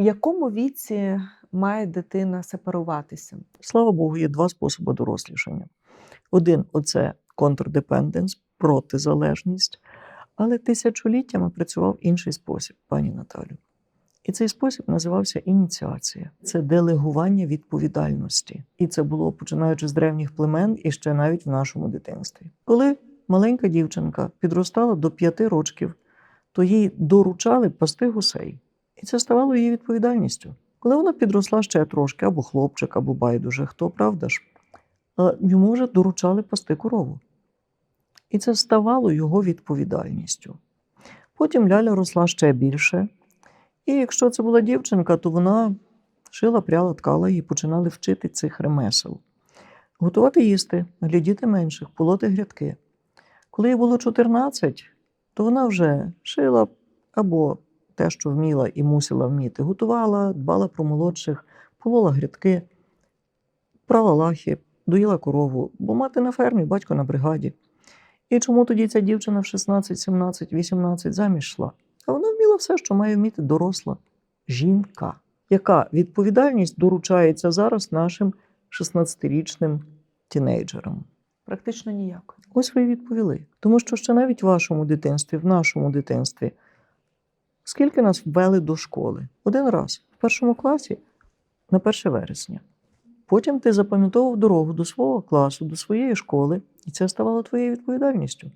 В якому віці має дитина сепаруватися? Слава Богу, є два способи дорослішання. Один оце контрдепенденс, протизалежність, але тисячоліттями працював інший спосіб, пані Наталю. І цей спосіб називався ініціація. Це делегування відповідальності. І це було починаючи з древніх племен і ще навіть в нашому дитинстві. Коли маленька дівчинка підростала до п'яти років, то їй доручали пасти гусей. І це ставало її відповідальністю. Коли вона підросла ще трошки, або хлопчик, або байдуже, хто, правда ж, йому вже доручали пасти корову. І це ставало його відповідальністю. Потім Ляля росла ще більше. І якщо це була дівчинка, то вона шила, пряла, ткала і починали вчити цих ремесел. Готувати їсти, глядіти менших, полоти грядки. Коли їй було 14, то вона вже шила або те, що вміла і мусила вміти, готувала, дбала про молодших, полола грядки, прала лахи, доїла корову, бо мати на фермі, батько на бригаді. І чому тоді ця дівчина в 16, 17, 18 заміж йшла? А вона вміла все, що має вміти доросла жінка. Яка відповідальність доручається зараз нашим 16-річним тінейджерам? Практично ніяко. Ось ви і відповіли. Тому що ще навіть в вашому дитинстві, в нашому дитинстві, скільки нас ввели до школи? Один раз в першому класі на 1 вересня. Потім ти запам'ятовував дорогу до свого класу, до своєї школи, і це ставало твоєю відповідальністю.